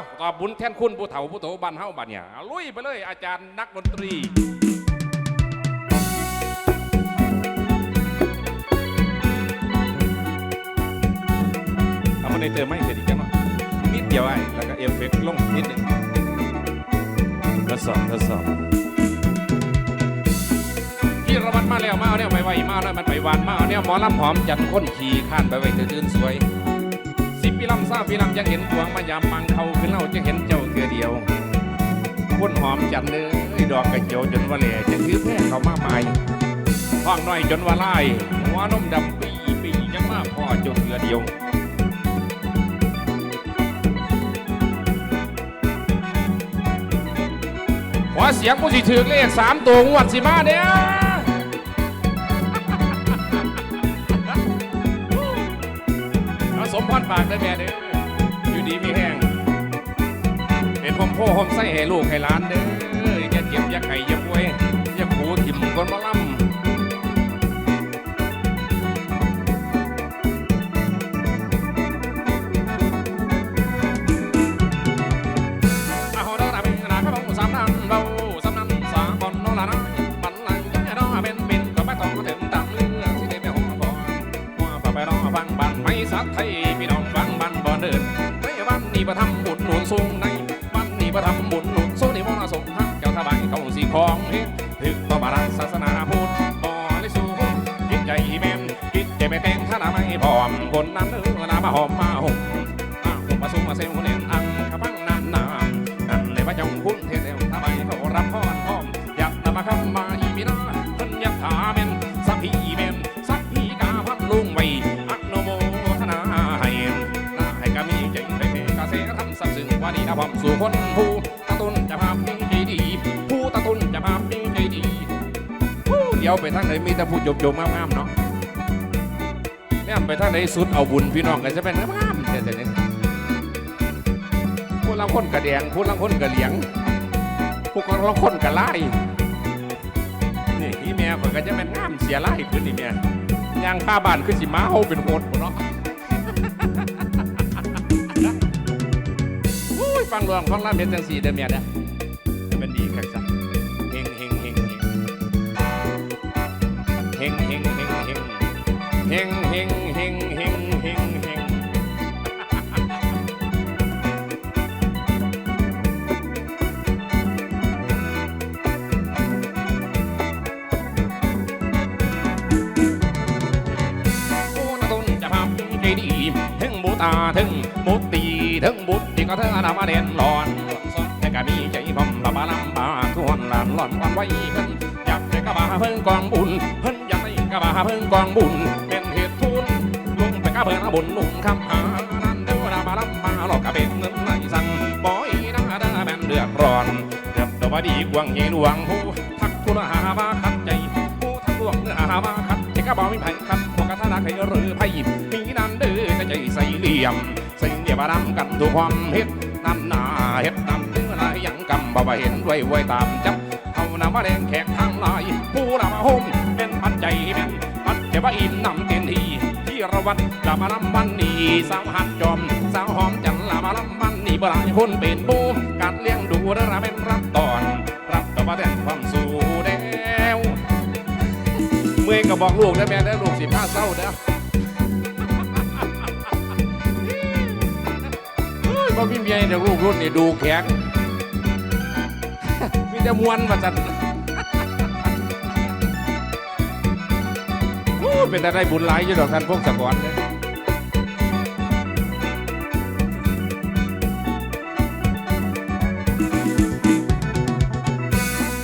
าวตอบบุญแท่นคุณผู้เฒ่าผู้โตบ้านเฮาบัดเนี่ยเอาลุยไปเลยอาจารย์นักดนตรี เอามาในเติมไม่เสร็จอีกจังหน่อยนิดเดียวไอ้แล้วก็เอฟเฟกต์ลงนิดหนึงทดสอบทดสอบที่ระบัดมาแล้วมาเอาเนี่ยไปไวมาแล้วมันไปหวานมาเอาเนี่ยหมอลำหอมจันทร์ค้นขี่ข้านไปไว้ตื่นสวย ลำซาปีลำยังเห็นพวงมายามมังเขาขึ้นเล่าจะเห็นเจ้าเกือเดียวคนหอมจันทร์เลยดอกกระเจียวจนว่าแหล่จะถือแพ้เขามาใหม่ห้องน้อยจนว่าไล่หัวนมดำปีปียังมาพ่อจนเกือเดียวขอเสียงผู้สิถือเลขสามตัวงวดสิมาเด้อ สมพรปากได้แม่เด้ออยู่ดีมีแห้งเป็นผมโพผมไส้ให้ลูกให้หลานเด้ออย่าเจ็บอย่าไข่อย่าป่วยอย่าขูถิ่มคนมาล่ำ ไม่แต่งถ้าไม่พร้อมคนนั้นเออนามาหอมมาห่มมาห่มมาสุ่มมาเซลเล่นอังขบังนานนานนั่นเลยว่าจงพุ่นเทเซลทำไมเขารับพรพร้อมอยากนำมาคำมาอีมีนาคนอยากถาเมนสัพพีเมนสัพพีกาพัดลุงไว้อักโนโมทนาให้นาให้กามีใจไปเพกาเสทำสับสึงวันนี้นะผมสู่คนผู้ตะตุนจะพาปิ้งใจดี ผู้ตะตุนจะพาปิ้งใจดี เดี๋ยวไปทางไหนมีแต่ผู้จบจบงามๆเนาะ เนี่ยไปทางไหนสุดเอาบุญพี่น้องกันจะเป็นงามๆแต่แต่เนี่ยผู้ลังคนกระแดงผู้ลังคนกระเหลียงผู้ลังคนกระไล่นี่ที่แม่ข่อยก็จะเป็นงามเสียไล่ขึ้นนี่แม่ยยางผ้าบ้านขึ้นสิม้าเฮาเป็นโคตรเนาะอุ้ยฟังรวงฟังล่าเป็นจังสีเด้อแม่เด้อเป็นดีครับสักเฮงเฮงเฮงเฮงเฮงเฮง เฮงเฮงเฮงเฮงเฮงเฮงเฮงโอ้นาตุนจะพาใจดีถึงบูตาถึงบุตีถึงบุตรีก็เธอนามาเด่นหลอนสนแต่ก็มีใจพร้อมละบาลำบาทวนหลานหลอนวันไว้เพิ่นอยากได้กระบาเพิ่งกองบุญเพิ่นอยากได้กระบาเพิ่งกองบุญ บุญลุงคำหานั้นเด้อละบาลำบาหลอกกระเป็นเงินไหลสั่งบอยนะเด้อแม่นเดือดร้อนเดือดดว่าดีกวางเย็นหวงผู้ทักทุนหามาขัดใจผู้ทักลวงเนื้อหามาขัดใจกระบอกมีไผ่ขัดพวกระทาใครหรือไผ่มีนั่นเด้อจะใจใส่เหลี่ยมใส่เหลี่ยมาดำกันทุกความเฮ็ดนั่นหนาเฮ็ดนำเนื้อลายยังกำบ่าเห็นไว้ไว้ตามจับเอานำมาแดงแขกทางลายผู้นำมาห่มเป็นปัจจัยเป็นปัจจัยว่าอินนำเต็มทีที่ ระวัดลามาลำวันนี้สาวหัดจอมสาวหอมจันลามาลำวันนี้บ่หลายคนเป็นบูการเลี้ยงดูระระเป็นรับตอน รับต่อมาแทนความสู่แนวเมื่อก็บอกลูกนะแม่นะลูกสิผ้าเศร้าเด้อเฮ้ยบ่มีเมียเดี๋ยวลูกรุ่นนี่ดูแข็งมีแต่มวนมาจัด เป็นได้บุญหลายอยู่ดอกท่านพวกสะกอนเนี่ย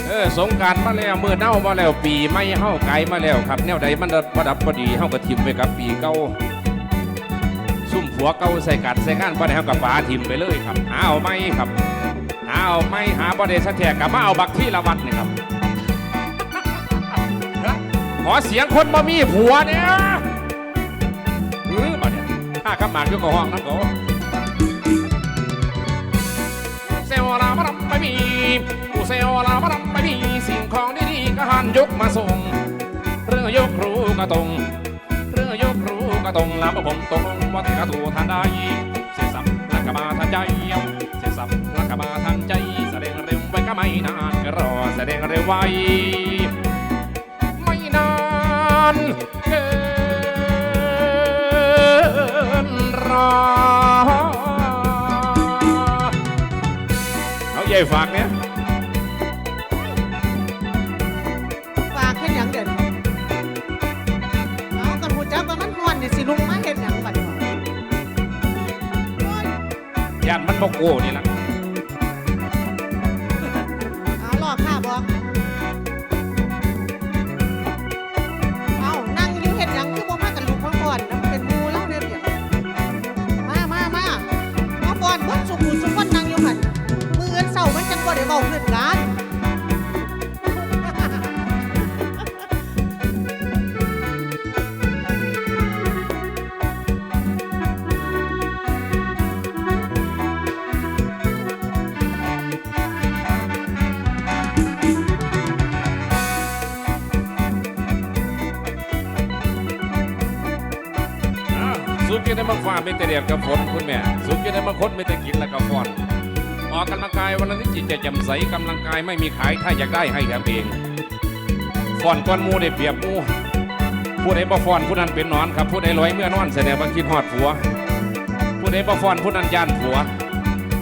เออสงการมาแล้วเมื่อเน่ามาแล้วปีไม่เฮาไกลมาแล้วครับ แนวใดมันประดับประดีเฮาก็ทิมไปกับปีเก่าซุ่มผัวเก่าใส่กัดใส่ก้านบ่ได้เฮากับฝาทิมไปเลยครับหาเอาไหมครับหาเอาไม่หาบ่ได้สักแทกกับมาเอาบักที่ละวัดนี่ครับ ขอเสียงคนบ่มีผัวเนี่ยเออบ่เนี่ยข้าขับหมากอยู่กับห้องนั่นก็เซลลามาดำไม่มีผู้เซลลามาดำไม่มีสิ่งของดีๆก็หันยกมาส่ง เรือยกครูกระตรงเรือยกครูกระตรงลำผมตรงว่าแต่กระตูทานได้เสียสับและกระบาทันใจเสียกมาทางใจแสดงเร็วไปก็ไม่นานก็รอแสดงเร็วไว เกินรอ เอาใหญ่ฝากเนี่ยฝากเฮ็ดหยังเด่นเอากันหูจักว่ามันฮ้อนนี่สิลุงมาเฮ็ดหยังบัดนี้โอ้ยย่านมันบอกโก้นี่ละาเรื่องกันอ้าวสุกี้ได้มาฟ้าไม่แต่เดียดกับฝนคุณแม่ สุกี้ได้มาคดไม่แต่กินแล้วก็ฟอน ออกกำลังกายวันนิดจิตใจแจ่มใสกำลังกายไม่มีขายถ้าอยากได้ให้ทำเองฟอนก้อนมูได้เปรียบมูผู้ใดบ่ฟอนผู้นั้นเป็นนอนครับผู้ใดลอยเมื่อนอนแสดงว่าคิดฮอดผัว ผู้ใดบ่ฟอนผู้นั้นย่านผัว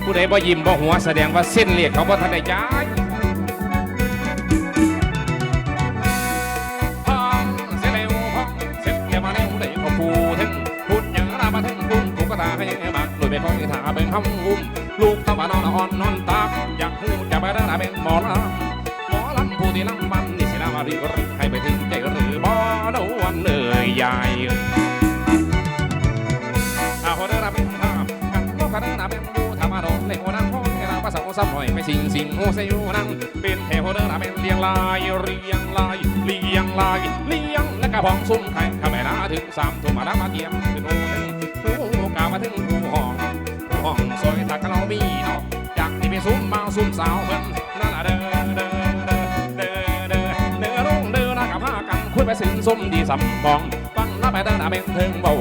ผู้ใดบ่ยิ้มบ่หัวแสดงว่าเส้นเลียกเขาบ่ทันได้จ่ายพองเสียเร็วพองเสร็จแค่มาเร็วได้ก็พูถึงพูดอย่างรามาถึงกุ้งกูก็ตาให้มักลุยไปคอยถาเบิ่งห้องอุ้ม ลูกตะวันนอนอ่อนนอนตากอยากหูจะไปได้เป็นหมอลำหมอลำผู้ที่ลำบันนี่สิลามาดีก็ให้ไปถึงใจหรือบ่นวันเอ่อยใหญ่อาโหเดินเป็นภาพกันโลกกันเดินเป็นบูธรรมะโดนเล่โหนังห้องให้เราภาษาซ้ำหน่อยไม่สิงสิงโอเซยูนังเป็นเทโหเดินเป็นเลียงลายเรียงลายเลียงลายเลียงและกระบองซุ้มไข่ข้าแม่นาถึงสามทุ่มมาแล้วมาเทียมขึ้นโอ ห้องซอยตะกะเรามีเนาะจากที่ไปซุ้มมาซุ้มสาวเพิ่นนั่นละเด้อเด้อเด้อเด้อเด้อเด้อลงเด้อนะกับพากันคุยไปสินส้มดีสำบองฟังละไปเดินเป็นเทิงเบา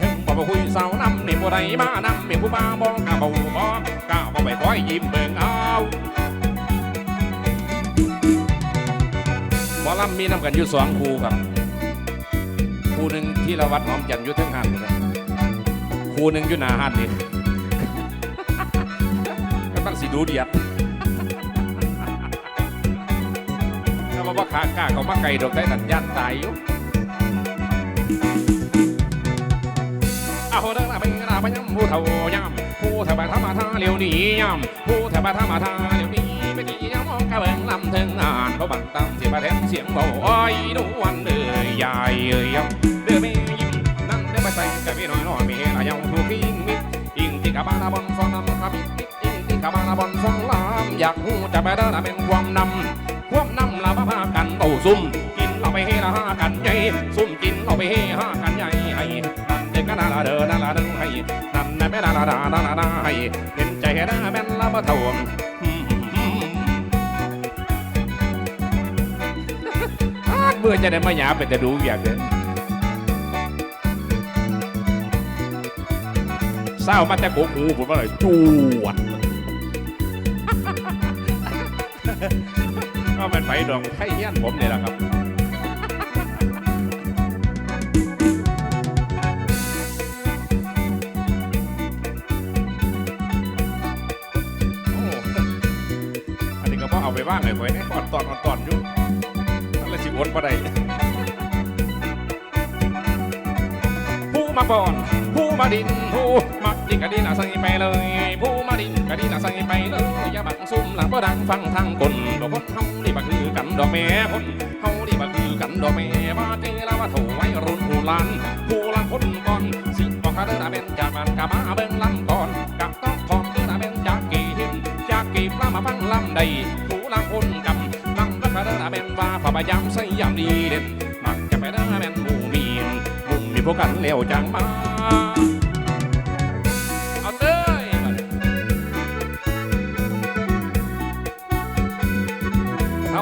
ถึงบอกว่าคุยสาวนำนี่ผู้ใดมานำนี่ผู้มาบอกกล้าบอกบอกกล้าบอกไปคอยยิ้มเบิ่งเอาหมอลำมีนำกันอยู่สองคู่ครับคู่หนึ่งที่ละวัดหอมจันทร์อยู่เทั้งหันครับคู่หนึ่งอยู่หน้าหันนี่ งสิดูเดียดถ้าบอกว่าขากล้าเขามาไก่ดอกได้ตัดย่านตายอยู่เอาโหเดินเป็นราบยำผู้เฒ่ายำผู้เฒ่าบาธรรมทาเลียวนี้ยำผู้เฒ่าบาธรรมทาเลียวนี้ไปกี่ยำมองกระเบิงลำเทิงอ่านเขาบังตั้งเสียบาแทนเสียงเบาอ้อยนวลเอ่ยยายเอ่ยยำเดือไม่ยิ้มนั่นเดือไปใส่กับพี่น้อยน้อยมีอะไรยังถูกยิงมิดยิงที่กะบานบนฟองนำครับยิงที่ กะบานาบอนฟองลำอยากหูจะไปเดินเป็นความนำความนำลาบ้ากันเต่าซุ่มกินเราไปให้ละห้ากันใหญ่ซุ่มกินเราไปให้ห้ากันใหญ่ให้เด็กก็น่าละเดินน่าละเดินให้นั่นน่ะแม่น่าละดาน่าละดาให้เห็นใจแค่น่าแม่นละบ่เท่าอาดเมื่อจะได้มาหยาเป็นแต่ดูอยางเด้อเศร้ามาแต่โกกูผมว่าเลยจวด ก็เป็นไฟดองไทยเฮี้ยนผมเนี่ยแหละครับอ้อันนี้ก็พอเอาไปว่างเลยไว้ในก่อนตอนก่อนอยู่นั่นลยสิอดมาได้ผู้มาก่อน ผู้มาดิน ผู้มา ดินกะดินละสั่งไปเลยผู้มาดินกะดินละสั่งไปเลยอย่าบังซุ่มหลังบ่ดังฟังทางคนดอกคนเฮานี่บ่คือกันดอกแม่คนเฮานี่บ่คือกันดอกแม่ว่าเจอแล้วว่าโถไว้รุ่นผู้ลานผู้ลานคนก่อนสิบอกคาเดินเป็นจากมันกะมาเบิ่งลำก่อนกับต้องทองเดินเป็นจากกี่หินจากกี่ปลามาฟังลำใดผู้ลานคนกำลำก็คาเดินเป็นว่าพยายามใส่ยามดีเด่นมักจะไปเดินเป็นหมู่มีนหมุ่มีพวกกันเลี้ยวจังมาเอา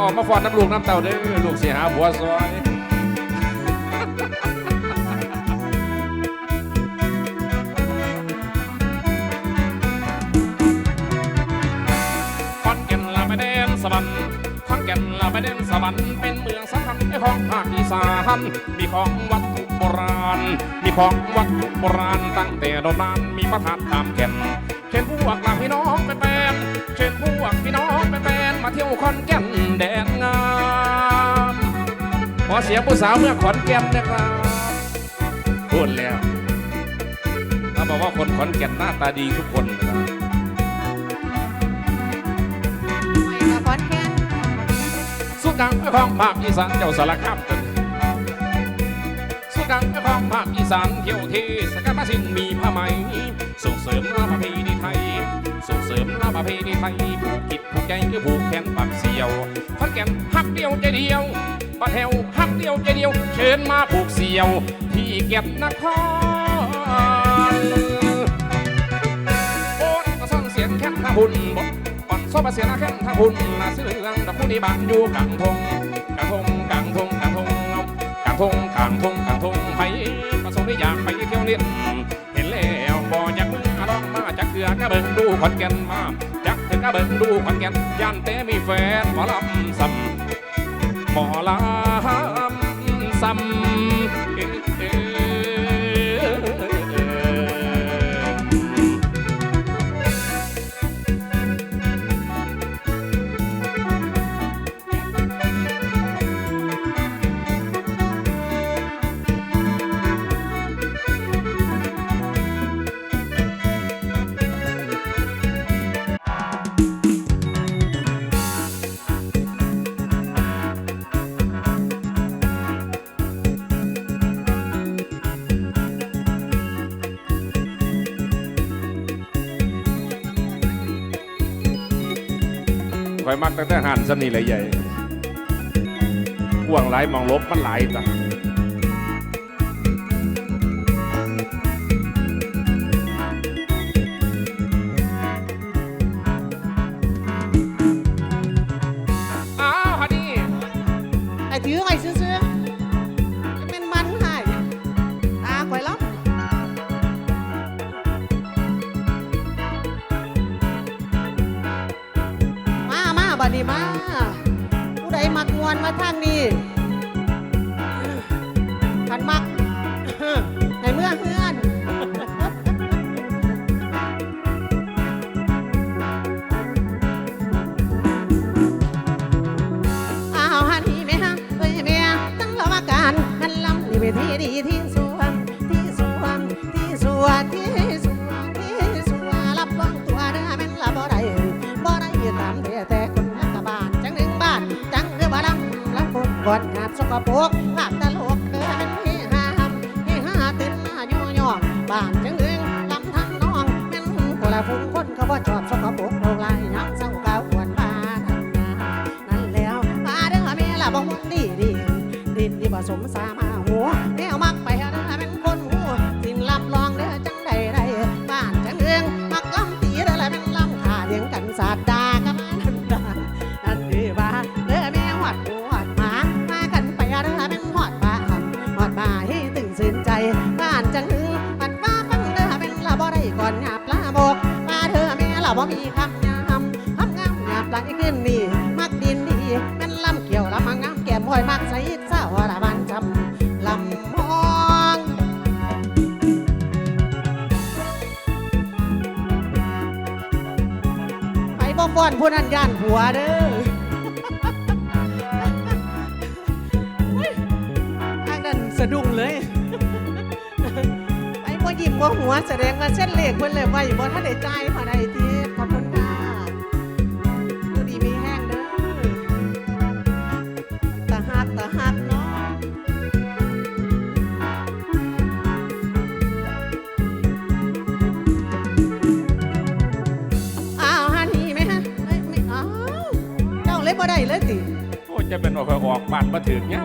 ออกมาฟอนน้ำลูกน้ำเต่าเด้อลูกเสียหาหัวซอยขอนแก่นลาไม่เด่นสวรรค์ขอนแก่นลาไม่เด่นสวรรค์เป็นเมืองสำคัญของภาคอีสานมีของวัดโบราณ มีของวัดโบราณตั้งแต่โดนานมีพระธาตุตามแก่นเช่นพวกหลังพี่น้องเป็นแฟนเช่นพวกพี่น้องเป็นแฟน มาเที่ยวขอนแก่นแดนงามขอเสียงผู้สาวเมื่อขอนแก่นนะครับพูดแล้วเขาบอกว่าคนขอนแก่นหน้าตาดีทุกคนนะครับไม่ละขอนแก่นสุดดังของภาคอีสานเจ้าสารคามตึนสุ ดังของภาคอีสานเที่ยวเทศกาลสินมีผ้าไหม ส่งเสริมประเพณีไทย ส่งเสริมประเพณีไทยผูกกิจผูกใจคือผูกแขนปากเสียวขอนแก่นฮักเดียวใจเดียวปะแถวฮักเดียวใจเดียว เชิญมาผูกเสียว ที่เก็บนครโอ้ยมาซ่อนเสียงแค่ทางหุ่นบอกอ่อนซอบมาเสียงแค่ทางหุ่นนาซื้อเรื่องดอกผู้นี้บานอยู่กลางทงกลางทงกลางทงกลางทงกลางทงกลางทงากไปเที่ยวเล่นเห็นแล้วบ่อยากมึงลองมาจากเกือกระเบิงดูขอนแก่นมาจากเกือกระเบิงดูขอนแก่นย่านเต้มีแฟนหมอลำซ้ำหมอลำซ้ำ มักตั้งแต่หันสนี่เลยใหญ่กวางหลายมองลบมันหลายต่าง วันก่อนงานสกปรกภาพตลกเด้อแม่นเฮฮาฮัมเฮฮาตื่นมาย่อย่อบ้านจังเอิงลำทางน้องแม่นคนละฟุ้งคนเขาบ่ชอบสกปรกโลกลายน้ำเศร้าก่าวนบ้านนั่นแล้วมาเด้อเม่ละบ่มุนดีดีดินที่ผสมสามาหัว ดีคำยามคำงามหยาบไหลขึ้นนี่มักดินดีแม่นลำเกี่ยวละมังงามแก้มห้อยมักใส่เศร้าละมันจำลำมองไปบ่ฟ้อนผู้นั้นย่านผัวเด้อทางนั้นสะดุ้งเลยไปบ่ยิ้มบ่หัวแสดงว่าเส้นเหลขเพิ่นเลยไว้บ่ทันได้จ่ายพอได้ บ้านมาถึงเนี่ย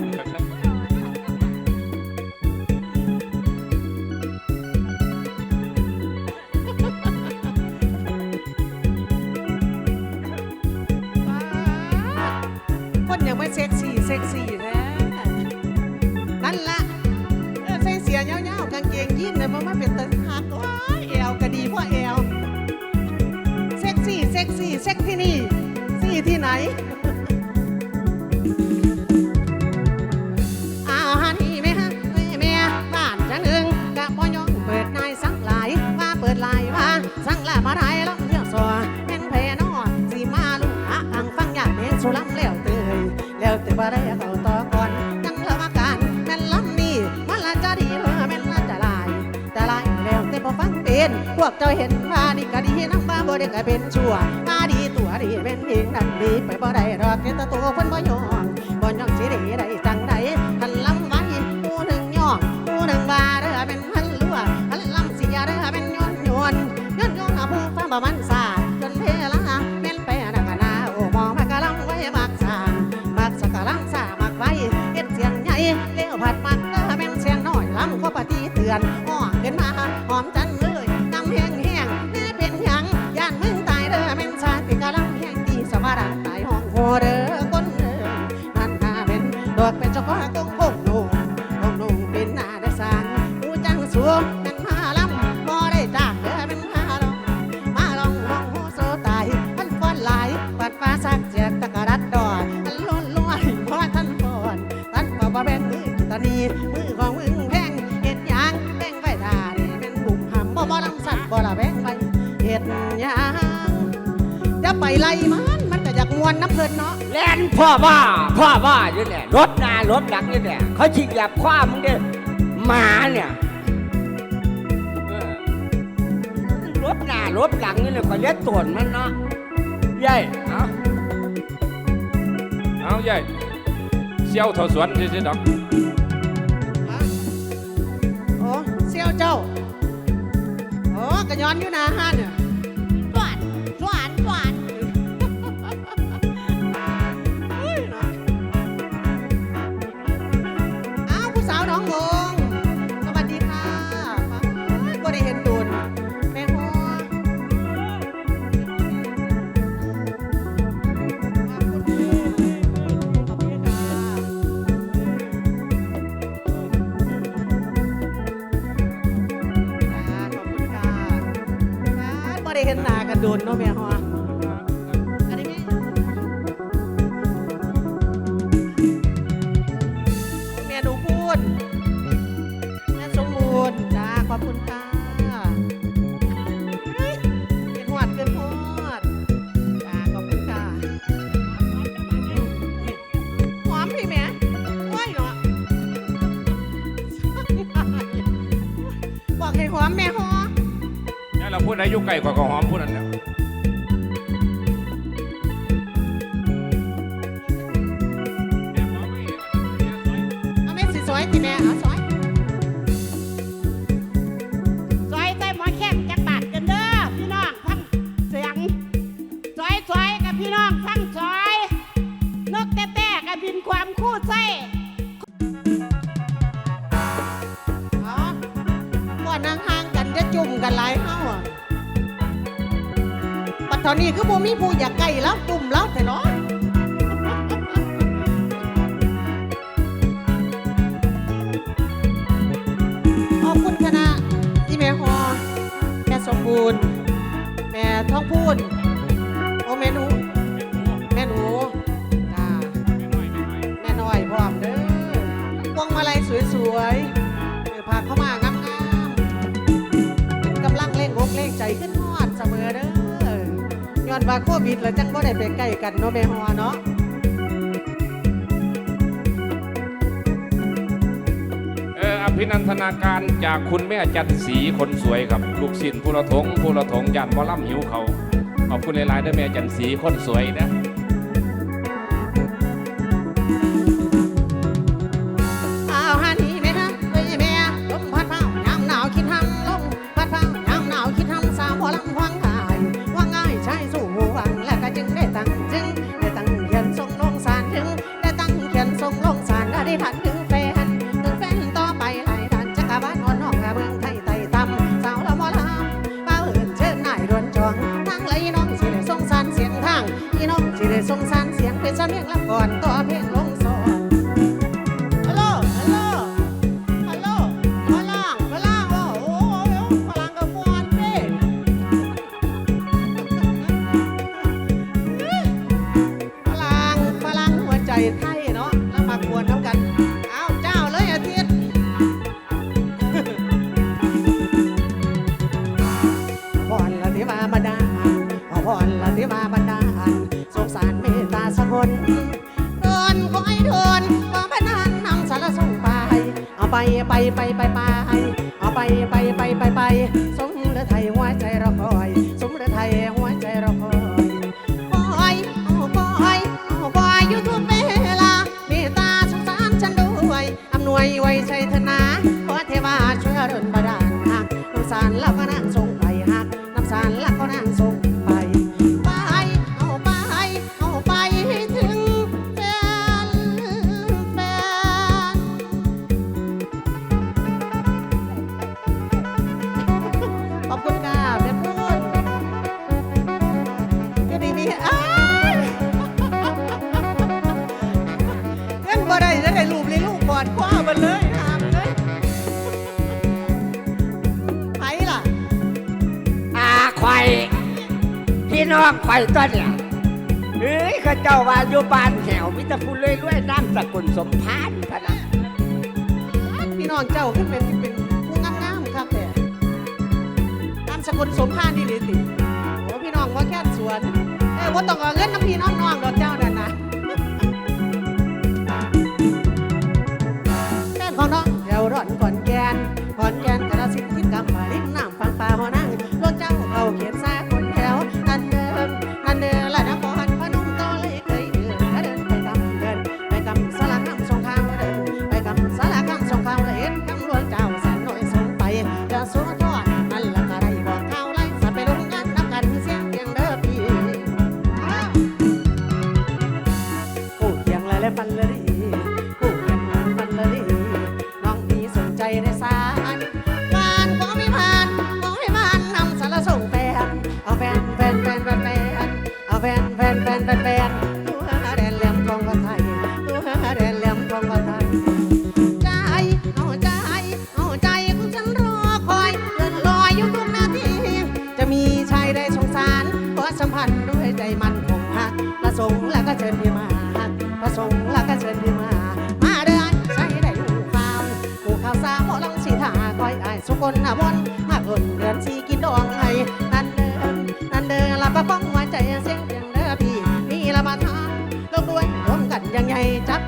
พวกเจ้าเห็นว่าดีก็ดีน้ำบ้าบ่ได้ก็เป็นชั่วมาดีตัวดีเป็นเองนั่นดีไปบ่ได้ดอกเห็นแตตัวเพิ่นบ่ยองบ่ยองสิได้ได้จังใดหันลำไว้ผู้หนึ่งยองผู้หนึ่งว่าเด้อเป็นหันลัวหันลำเสียเด้อเป็นย้อนย้อนย้อนย้อนเอาผู้ฟังบ่มันซาจนเพลาแม่นไปนักนาโอ้มองมากะลังไว้มักสามักสกะลังสามักไว้เฮ็ดเสียงใหญ่เลี้ยวผัดมักเด้อแม่นเสียงน้อยลำก็ปฏิเตือนอ้อขึ้นมาหอมจันเเด้อคนเด้อมันหาเป็นดอกเป็นเจ้าของกงพงนุ่งพงนุ่งเป็นหน้าได้สางผู้จังสูงเป็นมาลำบ่ได้จางเด้อเป็นมาลองมาลองมองโหโซตายมันฟ้อนหลายปัดฟ้าสักเจียกตะกรัดดอยมันล้นล้วนเพราะท่านฟ้อนท่านก็บ่แบ่งมือตานีมือของมึงแพงเฮ็ดยังแบ่งไว้ท่านี่เป็นบุกหำบ่บ่ลำสั่นบ่ละแบ่งไว้เฮ็ดยังจะไปไล่มา วนน้ำเพลินเนาะแลนพ่อบ้าพ่อบ้าอยู่เนี่ยรถหน้ารถหลังอยู่เนี่ยเขาฉีกหยับคว้ามึงเนี่ยหมาเนี่ยเออรถหน้ารถหลังนี่เลยก็เลี้ยตวนมันเนาะใหญ่เอาเอาใหญ่เซี่ยวเท่าสวนซื่อๆดอกฮะโอ้เซี่ยวเจ้าโอ้กระย้อนอยู่หนาห้านเนี่ย โดนเนาะแม่ฮออันนี้แม่หนูพูดแม่สมบูรณ์จ้า ขอบคุณค่ะเกินหวดเกินหวดจ้า ขอบคุณค่ะหอมพี่แม่โอ้ยเนาะบอกให้หอมแม่ฮอเนี่ย เราพูดอายุไก่กว่าก็หอมพูดนั่นแหละเอาแม่สิสวยติแม่เอาส ปัจจุบันนี้คือบ่มีผู้อยากใกล้แล้วจุ่มแล้วแต่เนาะขอบคุณคณะอีแม่ฮอแม่สมบูรณ์ แม่ท้องพูนโอแม่หนูแม่หนูจ้าแม่น้อยพร้อมเด้อพวงมาลัยสวยๆ อนว่าโควิดแล้วจังบ่ได้ไปใกล้กันเนาะแม่ฮอเนาะเอออภินันทนาการจากคุณแม่จันสีคนสวยครับ ลูกศิษย์ผู้ละทงผู้ละทงยันบอล่ำหิวเขาขอบคุณหลายๆด้อแม่จันสีคนสวยนะ เอาไปไปไปไปไปเอาไปไปไปไปไปส พี่น้องไปตอนเนี่ยเฮ้ยข้าเจ้าว่าอยู่บานแถวมิตรคุณเลยด้วยน้ำสกุลสมพานพนะพี่น้องเจ้าขึ้นเป็นเป็นผู้งามๆครับแต่นามสกุลสมพานนี่เลยติโอ้พี่น้องว่าแค่สวนเออว่าต้องเอาเงินน้ำพี่น้องน้องดอกเจ้านะ จับ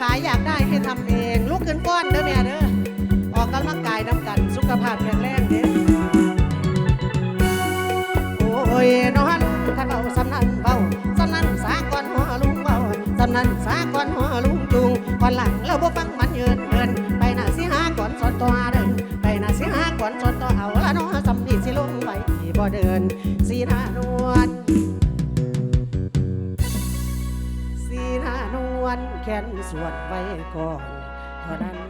ขายอยากได้ให้ทำเอง ลุกขึ้นป้อนเด้อแม่เด้อออกกำลังกายน้ำกันสุขภาพแข็งแรงเด้อโอ้ยนอนถ้าเบาสำนันเบาสำนันสาก่อนหัวลุงเบาสำนันสาก่อนหัวลุงจุงก่อนหลังเราบ่ฟังมันเยิน แค้นสวดไว้ก่อนเท่านั้น